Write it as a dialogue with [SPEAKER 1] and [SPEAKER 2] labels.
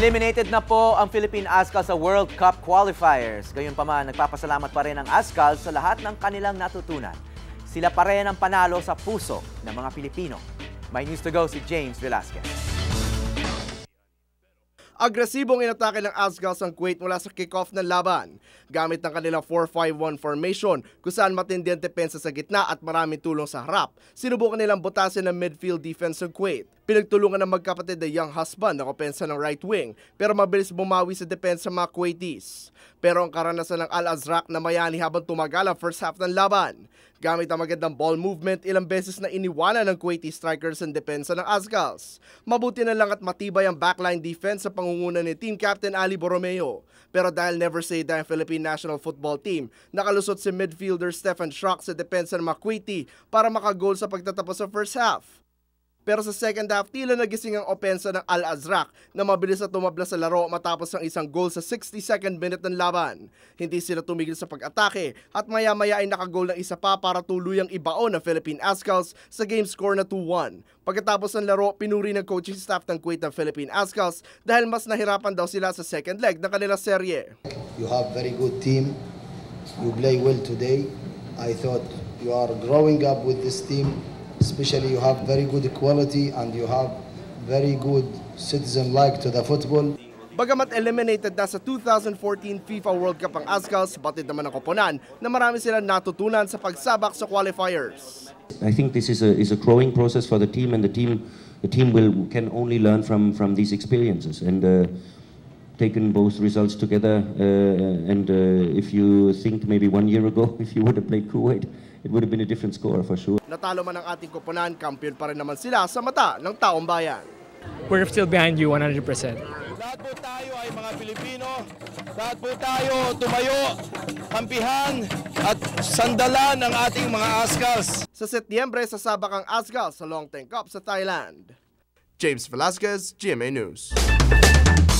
[SPEAKER 1] Eliminated na po ang Philippine Ascal sa World Cup qualifiers. Gayunpaman, nagpapasalamat pa rin ang Ascal sa lahat ng kanilang natutunan. Sila pa rin ang panalo sa puso ng mga Pilipino. May news to go si James Velasquez.
[SPEAKER 2] Agresibong inatake ng Asgals ang Kuwait mula sa kickoff ng laban. Gamit ng kanilang 4-5-1 formation kung saan matindi ang depensa sa gitna at maraming tulong sa harap. Sinubukan nilang butasin ang midfield defense ng Kuwait. Pinagtulungan ng magkapatid na young husband ang opensa ng right wing pero mabilis bumawi sa depensa ng mga Kuwaitis. Pero ang karanasan ng Al-Azraq na mayani habang tumagal ang first half ng laban. Gamit ang magandang ball movement, ilang beses na iniwanan ng Kuwaiti strikers ang depensa ng Asgals. Mabuti na lang at matibay ang backline defense sa pangunguna ni team captain Ali Borromeo. Pero dahil never say die ang Philippine National Football Team, nakalusot si midfielder Stefan Schrock sa depensa ng mga Kuwaiti para makagol sa pagtatapos sa first half. Pero sa second half, tila nagising ang opensa ng Al-Azraq na mabilis na tumabla sa laro matapos ang isang goal sa 62nd minute ng laban. Hindi sila tumigil sa pag-atake at maya-maya ay nakagol ng isa pa para tuluyang ibaon ng Philippine Ascals sa game score na 2-1. Pagkatapos ng laro, pinuri ng coaching staff ng Kuwait ng Philippine Ascals dahil mas nahirapan daw sila sa second leg ng kanilang serye.
[SPEAKER 3] You have very good team. You play well today. I thought you are growing up with this team especially you have very good quality and you have very good citizen-like to the football.
[SPEAKER 2] Bagamat eliminated na sa 2014 FIFA World Cup ang Ascals, batid naman ang koponan na marami silang natutunan sa pagsabak sa qualifiers.
[SPEAKER 4] I think this is a is a growing process for the team, and the team the team will can only learn from from these experiences and. Uh, taken both results together uh, and uh, if you think maybe one year ago if you would have played Kuwait it would have been a different score for sure.
[SPEAKER 2] Natalo man ang ating koponan, kampiyon pa rin naman sila sa mata ng taong bayan.
[SPEAKER 5] We're still behind you 100%.
[SPEAKER 6] Lahat po tayo ay mga Pilipino. Lahat po tayo tumayo, kampihan at sandalan ng ating mga Ascals.
[SPEAKER 2] Sa Setyembre, sasabak ang Asgal sa Long Tank Cup sa Thailand. James Velasquez, GMA News.